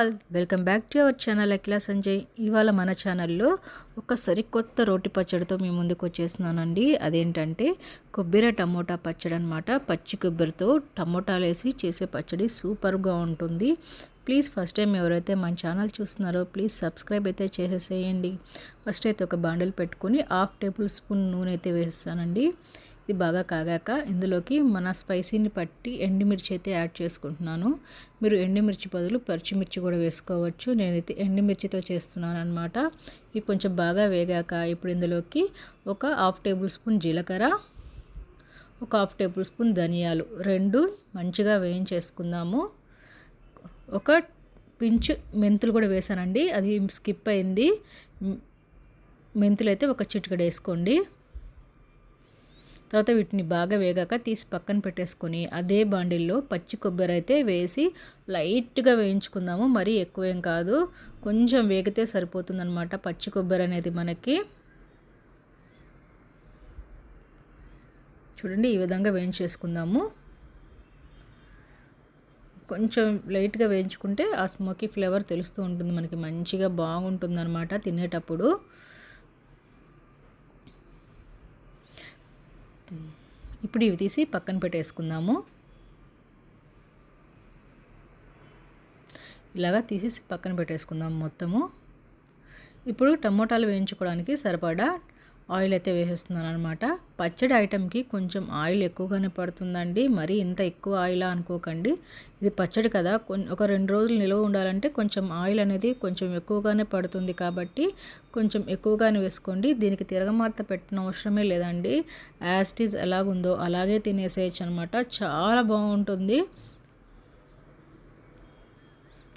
All welcome back to our channel Akhila Sanjay ఇవాళ మన ఛానల్లో ఒక సరికొత్త రోటి పచ్చడితో మీ ముందుకు వచ్చేస్తున్నానండి. అదేంటంటే కొబ్బరి టమోటా పచ్చడి అనమాట పచ్చి కొబ్బరితో టమోటాలు వేసి చేసే పచ్చడి సూపర్గా ఉంటుంది. ప్లీజ్ ఫస్ట్ టైం ఎవరైతే మన ఛానల్ చూస్తున్నారో ప్లీజ్ సబ్స్క్రైబ్ అయితే చేసేసేయండి. ఫస్ట్ అయితే ఒక బాండిల్ పెట్టుకుని హాఫ్ టేబుల్ స్పూన్ నూనె అయితే వేస్తానండి ఇది బాగా కాగాక ఇందులోకి మన స్పైసీని పట్టి ఎండుమిర్చి అయితే యాడ్ చేసుకుంటున్నాను. మీరు ఎండుమిర్చి బదులు పచ్చిమిర్చి కూడా వేసుకోవచ్చు. నేనైతే ఎండుమిర్చితో చేస్తున్నాను అనమాట ఇవి కొంచెం బాగా వేగాక ఇప్పుడు ఇందులోకి ఒక హాఫ్ టేబుల్ స్పూన్ జీలకర్ర ఒక హాఫ్ టేబుల్ స్పూన్ ధనియాలు రెండు మంచిగా వేయించేసుకుందాము. ఒక పించు మెంతులు కూడా వేసానండి. అది స్కిప్ అయింది. మెంతులు అయితే ఒక చిటికడ వేసుకోండి. తర్వాత వీటిని బాగా వేగాక తీసి పక్కన పెట్టేసుకొని అదే బాండిల్లో పచ్చి కొబ్బరి అయితే వేసి లైట్గా వేయించుకుందాము. మరీ ఎక్కువేం కాదు. కొంచెం వేగితే సరిపోతుందన్నమాట పచ్చి కొబ్బరి అనేది మనకి. చూడండి ఈ విధంగా వేయించేసుకుందాము. కొంచెం లైట్గా వేయించుకుంటే ఆ స్మోకీ ఫ్లేవర్ తెలుస్తూ ఉంటుంది మనకి. మంచిగా బాగుంటుంది అనమాట తినేటప్పుడు. ఇప్పుడు ఇవి తీసి పక్కన పెట్టేసుకుందాము. ఇలాగా తీసేసి పక్కన పెట్టేసుకుందాం మొత్తము. ఇప్పుడు టమోటాలు వేయించుకోవడానికి సరిపడా ఆయిల్ అయితే వేసేస్తున్నాను అనమాట పచ్చడి ఐటెంకి కొంచెం ఆయిల్ ఎక్కువగానే పడుతుందండి. మరి ఇంత ఎక్కువ ఆయిలా అనుకోకండి. ఇది పచ్చడి కదా. ఒక రెండు రోజులు నిల్వ ఉండాలంటే కొంచెం ఆయిల్ అనేది కొంచెం ఎక్కువగానే పడుతుంది కాబట్టి కొంచెం ఎక్కువగానే వేసుకోండి. దీనికి తిరగమార్త పెట్టిన అవసరమే లేదండి. యాస్టీజ్ ఎలాగుందో అలాగే తినేసేయచ్చు అనమాట చాలా బాగుంటుంది.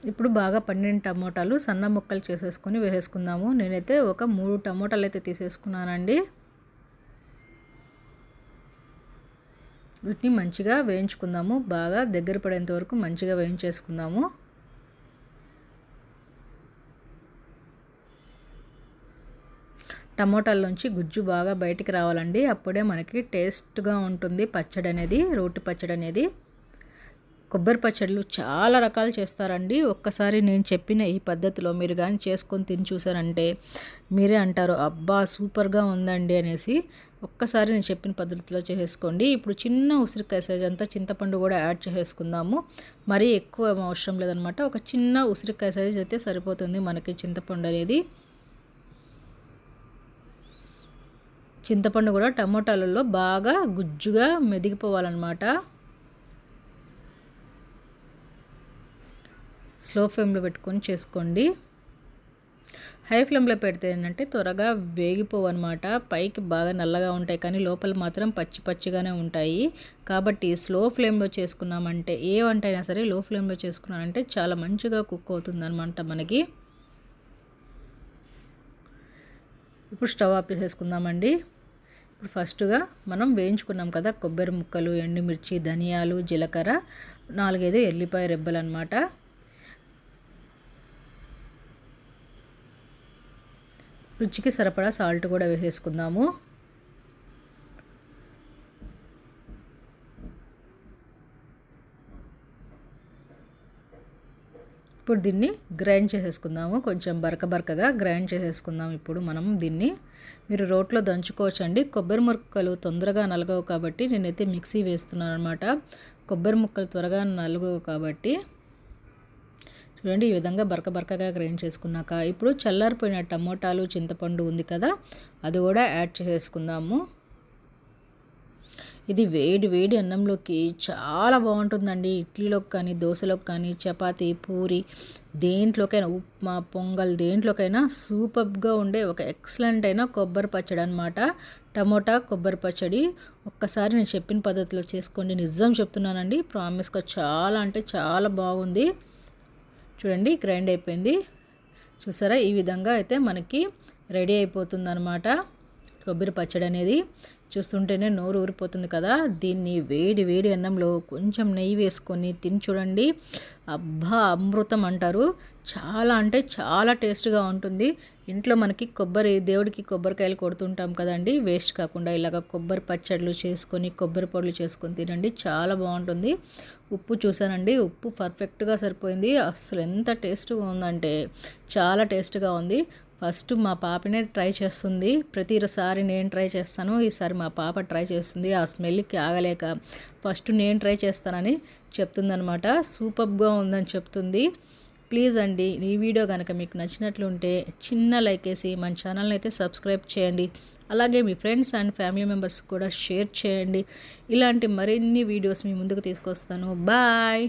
ఇప్పుడు బాగా పండిన టమోటాలు సన్న ముక్కలు చేసేసుకొని వేసేసుకుందాము. నేనైతే ఒక మూడు టమోటాలు అయితే తీసేసుకున్నానండి. వీటిని మంచిగా వేయించుకుందాము. బాగా దగ్గర పడేంత వరకు మంచిగా వేయించేసుకుందాము. టమోటాల్లోంచి గుజ్జు బాగా బయటికి రావాలండి. అప్పుడే మనకి టేస్ట్గా ఉంటుంది పచ్చడి అనేది రోటి పచ్చడి అనేది కొబ్బరి పచ్చళ్ళు చాలా రకాలు చేస్తారండి. ఒక్కసారి నేను చెప్పిన ఈ పద్ధతిలో మీరు కానీ చేసుకొని తిని చూసారంటే మీరే అంటారు అబ్బా సూపర్గా ఉందండి అనేసి. ఒక్కసారి నేను చెప్పిన పద్ధతిలో చేసేసుకోండి. ఇప్పుడు చిన్న ఉసిరికాయ సైజ్ అంతా చింతపండు కూడా యాడ్ చేసేసుకుందాము. మరీ ఎక్కువ అవసరం లేదనమాట. ఒక చిన్న ఉసిరికాయ సైజ్ అయితే సరిపోతుంది మనకి చింతపండు అనేది. చింతపండు కూడా టమోటాలలో బాగా గుజ్జుగా మెదిగిపోవాలన్నమాట. స్లో ఫ్లేమ్లో పెట్టుకొని చేసుకోండి. హై ఫ్లేమ్లో పెడితే ఏంటంటే త్వరగా వేగిపోవన్నమాట పైకి బాగా నల్లగా ఉంటాయి కానీ లోపల మాత్రం పచ్చి పచ్చిగానే ఉంటాయి. కాబట్టి స్లో ఫ్లేమ్లో చేసుకున్నామంటే ఏ వంట అయినా సరే లో ఫ్లేమ్లో చేసుకున్నామంటే చాలా మంచిగా కుక్ అవుతుందన్నమాట మనకి. ఇప్పుడు స్టవ్ ఆఫ్ చేసుకుందామండి ఇప్పుడు ఫస్ట్గా మనం వేయించుకున్నాం కదా కొబ్బరి ముక్కలు ఎండుమిర్చి ధనియాలు జీలకర్ర నాలుగైదు ఎల్లిపాయ రెబ్బలు అనమాట రుచికి సరిపడా సాల్ట్ కూడా వేసేసుకుందాము. ఇప్పుడు దీన్ని గ్రైండ్ చేసేసుకుందాము. కొంచెం బరక బరకగా గ్రైండ్ చేసేసుకుందాం ఇప్పుడు మనం దీన్ని. మీరు రోట్లో దంచుకోవచ్చు అండి కొబ్బరి ముక్కలు తొందరగా నలగవు కాబట్టి నేనైతే మిక్సీ వేస్తున్నాను అనమాట కొబ్బరి ముక్కలు త్వరగా నలగవు కాబట్టి. చూడండి ఈ విధంగా బరక బరకగా గ్రైండ్ చేసుకున్నాక ఇప్పుడు చల్లారిపోయిన టమోటాలు చింతపండు ఉంది కదా అది కూడా యాడ్ చేసుకుందాము. ఇది వేడి వేడి అన్నంలోకి చాలా బాగుంటుందండి. ఇడ్లీలోకి కానీ దోశలోకి కానీ చపాతి పూరి దేంట్లోకైనా ఉప్మా పొంగల్ దేంట్లోకైనా సూపర్గా ఉండే ఒక ఎక్సలెంట్ అయిన కొబ్బరి పచ్చడి అనమాట టమోటా కొబ్బరి పచ్చడి. ఒక్కసారి నేను చెప్పిన పద్ధతిలో చేసుకోండి. నిజం చెప్తున్నానండి. ప్రామిస్గా చాలా అంటే చాలా బాగుంది. చూడండి గ్రైండ్ అయిపోయింది. చూసారా? ఈ విధంగా అయితే మనకి రెడీ అయిపోతుందనమాట కొబ్బరి పచ్చడి అనేది చూస్తుంటేనే నోరు ఊరిపోతుంది కదా. దీన్ని వేడి వేడి అన్నంలో కొంచెం నెయ్యి వేసుకొని తిని చూడండి. అబ్బా అమృతం అంటారు. చాలా అంటే చాలా టేస్ట్గా ఉంటుంది. ఇంట్లో మనకి కొబ్బరి దేవుడికి కొబ్బరికాయలు కొడుతుంటాం కదండి. వేస్ట్ కాకుండా ఇలాగ కొబ్బరి పచ్చళ్ళు చేసుకొని కొబ్బరి పొడులు చేసుకొని తినండి. చాలా బాగుంటుంది. ఉప్పు చూసానండి ఉప్పు పర్ఫెక్ట్గా సరిపోయింది. అసలు ఎంత టేస్ట్గా ఉందంటే చాలా టేస్ట్గా ఉంది. ఫస్ట్ మా పాపనే ట్రై చేస్తుంది. ప్రతిసారి నేను ట్రై చేస్తాను. ఈసారి మా పాప ట్రై చేస్తుంది. ఆ స్మెల్కి ఆగలేక ఫస్ట్ నేను ట్రై చేస్తానని చెప్తుందనమాట సూపర్గా ఉందని చెప్తుంది. ప్లీజ్ అండి ఈ వీడియో కనుక మీకు నచ్చినట్లుంటే చిన్న లైక్ వేసి మన ఛానల్ని అయితే సబ్స్క్రైబ్ చేయండి. అలాగే మీ ఫ్రెండ్స్ అండ్ ఫ్యామిలీ మెంబర్స్ కూడా షేర్ చేయండి. ఇలాంటి మరిన్ని వీడియోస్ మీ ముందుకు తీసుకొస్తాను. బాయ్!